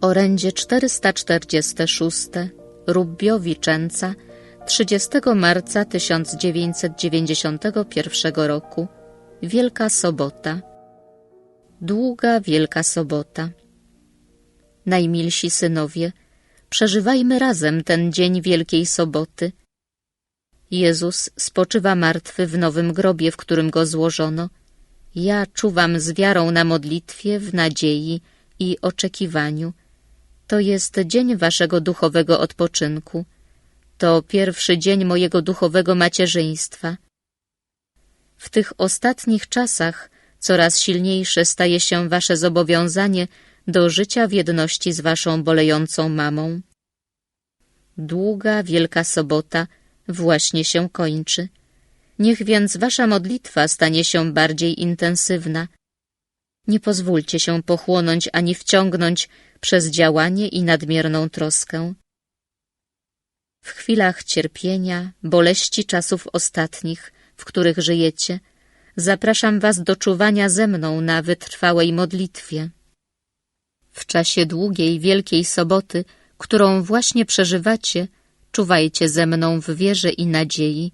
Orędzie 446 Rubbio-Vicenza 30 marca 1991 roku Wielka Sobota Długa Wielka Sobota Najmilsi synowie, przeżywajmy razem ten dzień Wielkiej Soboty. Jezus spoczywa martwy w nowym grobie, w którym go złożono. Ja czuwam z wiarą na modlitwie, w nadziei i oczekiwaniu. To jest dzień waszego duchowego odpoczynku. To pierwszy dzień mojego duchowego macierzyństwa. W tych ostatnich czasach coraz silniejsze staje się wasze zobowiązanie do życia w jedności z waszą bolejącą mamą. Długa, wielka sobota właśnie się kończy. Niech więc wasza modlitwa stanie się bardziej intensywna. Nie pozwólcie się pochłonąć ani wciągnąć przez działanie i nadmierną troskę. W chwilach cierpienia, boleści czasów ostatnich, w których żyjecie, zapraszam was do czuwania ze mną na wytrwałej modlitwie. W czasie długiej, wielkiej soboty, którą właśnie przeżywacie, czuwajcie ze mną w wierze i nadziei.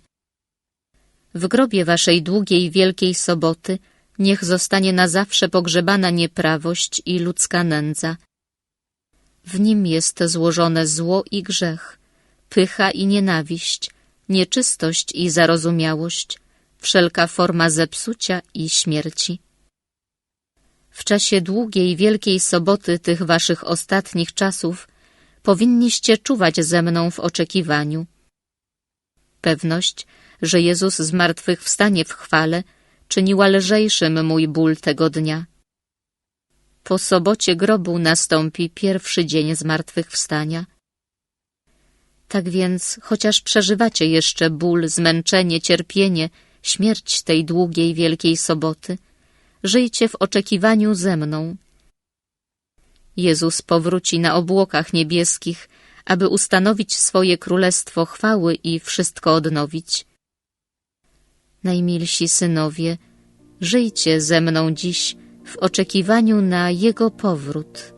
W grobie waszej długiej, wielkiej soboty niech zostanie na zawsze pogrzebana nieprawość i ludzka nędza. W nim jest złożone zło i grzech, pycha i nienawiść, nieczystość i zarozumiałość, wszelka forma zepsucia i śmierci. W czasie długiej, wielkiej soboty tych waszych ostatnich czasów powinniście czuwać ze mną w oczekiwaniu. Pewność, że Jezus z martwych wstanie w chwale, czyniła lżejszym mój ból tego dnia. Po sobocie grobu nastąpi pierwszy dzień zmartwychwstania. Tak więc, chociaż przeżywacie jeszcze ból, zmęczenie, cierpienie, śmierć tej długiej, wielkiej soboty, żyjcie w oczekiwaniu ze mną. Jezus powróci na obłokach niebieskich, aby ustanowić swoje królestwo chwały i wszystko odnowić. Najmilsi synowie, żyjcie ze mną dziś w oczekiwaniu na Jego powrót.